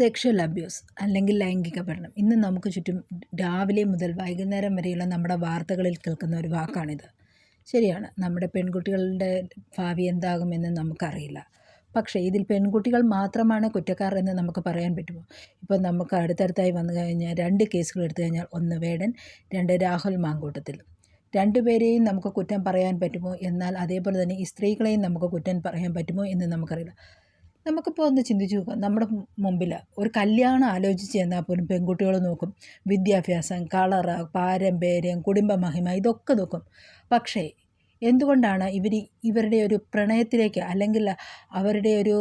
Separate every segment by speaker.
Speaker 1: Sexual abuse അല്ലെങ്കിൽ ലൈംഗിക പീഡനം. ഇന്ന് നമുക്ക് ചുറ്റും രാവിലെ മുതൽ വൈകുന്നേരം വരെയുള്ള നമ്മുടെ വാർത്തകളിൽ കേൾക്കുന്ന ഒരു വാക്കാണിത്. ശരിയാണ്. നമ്മുടെ പെൺകുട്ടികളുടെ ഭാവി എന്താകുമെന്ന് നമുക്കറിയില്ല. പക്ഷേ ഇതിൽ പെൺകുട്ടികൾ മാത്രമാണ് കുറ്റക്കാർ എന്ന് നമുക്ക് പറയാൻ പറ്റുമോ? ഇപ്പോൾ നമുക്ക് അടുത്തടുത്തായി വന്നു കഴിഞ്ഞാൽ രണ്ട് കേസുകൾ എടുത്തു കഴിഞ്ഞാൽ ഒന്ന് വേടൻ രണ്ട് രാഹുൽ മാങ്കൂട്ടത്തിൽ. രണ്ടുപേരെയും നമുക്ക് കുറ്റം പറയാൻ പറ്റുമോ? എന്നാൽ അതേപോലെ തന്നെ ഈ സ്ത്രീകളെയും നമുക്ക് കുറ്റം പറയാൻ പറ്റുമോ എന്ന് നമുക്കറിയില്ല. നമുക്കിപ്പോൾ ഒന്ന് ചിന്തിച്ച് നോക്കാം. നമ്മുടെ മുമ്പിൽ ഒരു കല്യാണം ആലോചിച്ച് ചെന്നാൽ പോലും പെൺകുട്ടികൾ നോക്കും. വിദ്യാഭ്യാസം കളറ് പാരമ്പര്യം കുടുംബ മഹിമ ഇതൊക്കെ നോക്കും. പക്ഷേ എന്തുകൊണ്ടാണ് ഇവർ ഇവരുടെ ഒരു പ്രണയത്തിലേക്ക് അല്ലെങ്കിൽ അവരുടെ ഒരു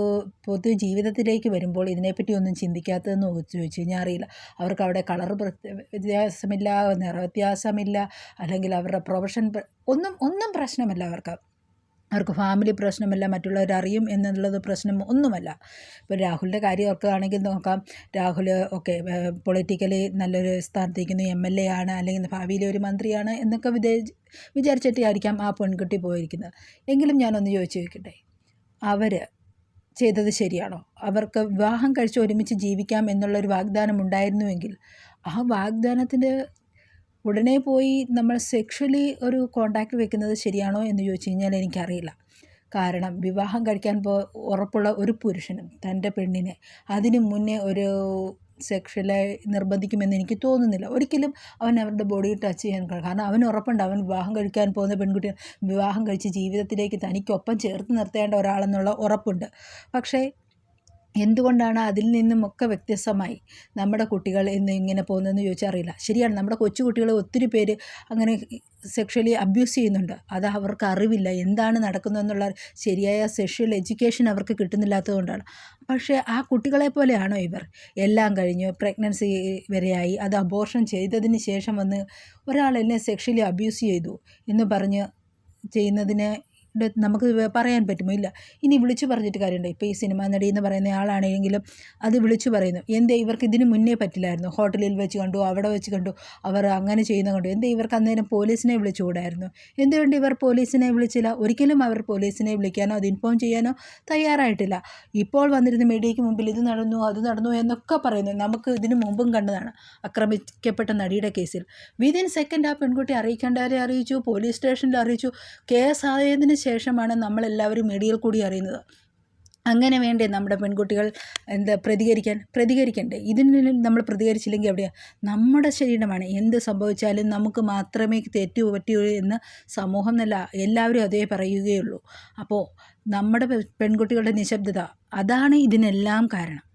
Speaker 1: പൊതു ജീവിതത്തിലേക്ക് വരുമ്പോൾ ഇതിനെപ്പറ്റി ഒന്നും ചിന്തിക്കാത്തതെന്ന് ചോദിച്ചു കഴിഞ്ഞാൽ അറിയില്ല. അവർക്ക് അവിടെ കളർ വ്യത്യാസമില്ല നിറവ്യത്യാസമില്ല അല്ലെങ്കിൽ അവരുടെ പ്രൊഫഷൻ ഒന്നും ഒന്നും പ്രശ്നമല്ല അവർക്ക്. അവർക്ക് ഫാമിലി പ്രശ്നമല്ല മറ്റുള്ളവർ അറിയും എന്നുള്ളത് പ്രശ്നം ഒന്നുമല്ല. ഇപ്പോൾ രാഹുലിന്റെ കാര്യം ഓർക്കുകയാണെങ്കിൽ നോക്കാം. രാഹുൽ ഓക്കെ പൊളിറ്റിക്കലി നല്ലൊരു സ്ഥാനത്തേക്കുന്നു എം എൽ എ ആണ് അല്ലെങ്കിൽ ഭാവിയിലെ ഒരു മന്ത്രിയാണ് എന്നൊക്കെ വിദേ വിചാരിച്ചിട്ടായിരിക്കാം ആ പെൺകുട്ടി പോയിരിക്കുന്നത്. എങ്കിലും ഞാനൊന്ന് ചോദിച്ചു ചോദിക്കട്ടെ? അവർ ചെയ്തത് ശരിയാണോ? അവർക്ക് വിവാഹം കഴിച്ച് ഒരുമിച്ച് ജീവിക്കാം എന്നുള്ളൊരു വാഗ്ദാനം ഉണ്ടായിരുന്നുവെങ്കിൽ ആ വാഗ്ദാനത്തിന്റെ ഉടനെ പോയി നമ്മൾ സെക്ഷലി ഒരു കോണ്ടാക്ട് വെക്കുന്നത് ശരിയാണോ എന്ന് ചോദിച്ചു കഴിഞ്ഞാൽ എനിക്കറിയില്ല. കാരണം വിവാഹം കഴിക്കാൻ പോ ഉറപ്പുള്ള ഒരു പുരുഷനും തന്റെ പെണ്ണിനെ അതിനു മുന്നേ ഒരു സെക്ഷലായി നിർബന്ധിക്കുമെന്ന് എനിക്ക് തോന്നുന്നില്ല. ഒരിക്കലും അവൻ അവരുടെ ബോഡി ടച്ച് ചെയ്യാൻ കാരണം അവൻ ഉറപ്പുണ്ട്. അവൻ വിവാഹം കഴിക്കാൻ പോകുന്ന പെൺകുട്ടി വിവാഹം കഴിച്ച് ജീവിതത്തിലേക്ക് തനിക്കൊപ്പം ചേർത്ത് നിർത്തേണ്ട ഒരാളെന്നുള്ള ഉറപ്പുണ്ട്. പക്ഷേ എന്തുകൊണ്ടാണ് അതിൽ നിന്നുമൊക്കെ വ്യത്യസ്തമായി നമ്മുടെ കുട്ടികൾ ഇന്ന് ഇങ്ങനെ പോകുന്നതെന്ന് ചോദിച്ചാൽ അറിയില്ല. ശരിയാണ് നമ്മുടെ കൊച്ചു കുട്ടികളെ ഒത്തിരി പേര് അങ്ങനെ സെക്ഷലി അബ്യൂസ് ചെയ്യുന്നുണ്ട്. അത് അവർക്ക് അറിവില്ല. എന്താണ് നടക്കുന്നതെന്നുള്ള ശരിയായ സെക്ഷൽ എഡ്യൂക്കേഷൻ അവർക്ക് കിട്ടുന്നില്ലാത്തതുകൊണ്ടാണ്. പക്ഷേ ആ കുട്ടികളെ പോലെയാണോ ഇവർ? എല്ലാം കഴിഞ്ഞു പ്രഗ്നൻസി വരെയായി അത് അബോർഷൻ ചെയ്തതിന് ശേഷം വന്ന് ഒരാൾ എന്നെ സെക്ഷലി അബ്യൂസ് ചെയ്തു എന്ന് പറഞ്ഞ് ചെയ്യുന്നതിന് നമുക്ക് പറയാൻ പറ്റുമോ? ഇല്ല. ഇനി വിളിച്ചു പറഞ്ഞിട്ട് കാര്യമുണ്ടോ? ഇപ്പോൾ ഈ സിനിമാ നടി എന്ന് പറയുന്ന ആളാണെങ്കിലും അത് വിളിച്ചു പറയുന്നു. എന്തേ ഇവർക്ക് ഇതിന് മുന്നേ പറ്റില്ലായിരുന്നു? ഹോട്ടലിൽ വെച്ച് കണ്ടു? അവിടെ വെച്ച് കണ്ടു? അവർ അങ്ങനെ ചെയ്യുന്ന കണ്ടു? എന്തേ ഇവർക്ക് അന്നേരം പോലീസിനെ വിളിച്ചുകൂടായിരുന്നു? എന്തുകൊണ്ട് ഇവർ പോലീസിനെ വിളിച്ചില്ല? ഒരിക്കലും അവർ പോലീസിനെ വിളിക്കാനോ അത് ഇൻഫോം ചെയ്യാനോ തയ്യാറായിട്ടില്ല. ഇപ്പോൾ വന്നിരുന്ന മീഡിയയ്ക്ക് മുമ്പിൽ ഇത് നടന്നു അത് നടന്നു എന്നൊക്കെ പറയുന്നു. നമുക്ക് ഇതിനു മുമ്പും കണ്ടതാണ് ആക്രമിക്കപ്പെട്ട നടിയുടെ കേസിൽ. വിതിൻ സെക്കൻഡ് ആ പെൺകുട്ടി അറിയിക്കേണ്ടവരെ അറിയിച്ചു പോലീസ് സ്റ്റേഷനിൽ അറിയിച്ചു. കേസ് ആയതിനു ശേഷമാണ് നമ്മളെല്ലാവരും മീഡിയയിൽ കൂടി അറിയുന്നത്. അങ്ങനെ വേണ്ടേ നമ്മുടെ പെൺകുട്ടികൾ എന്താ പ്രതികരിക്കാൻ? പ്രതികരിക്കണ്ടേ. ഇതിന് നമ്മൾ പ്രതികരിച്ചില്ലെങ്കിൽ എവിടെയാണ് നമ്മുടെ ശരീരമാണ്. എന്ത് സംഭവിച്ചാലും നമുക്ക് മാത്രമേ തെറ്റു പറ്റുകയുള്ളൂ എന്ന് സമൂഹം എന്നല്ല എല്ലാവരും അതേ പറയുകയുള്ളൂ. അപ്പോൾ നമ്മുടെ പെൺകുട്ടികളുടെ നിശബ്ദത അതാണ് ഇതിനെല്ലാം കാരണം.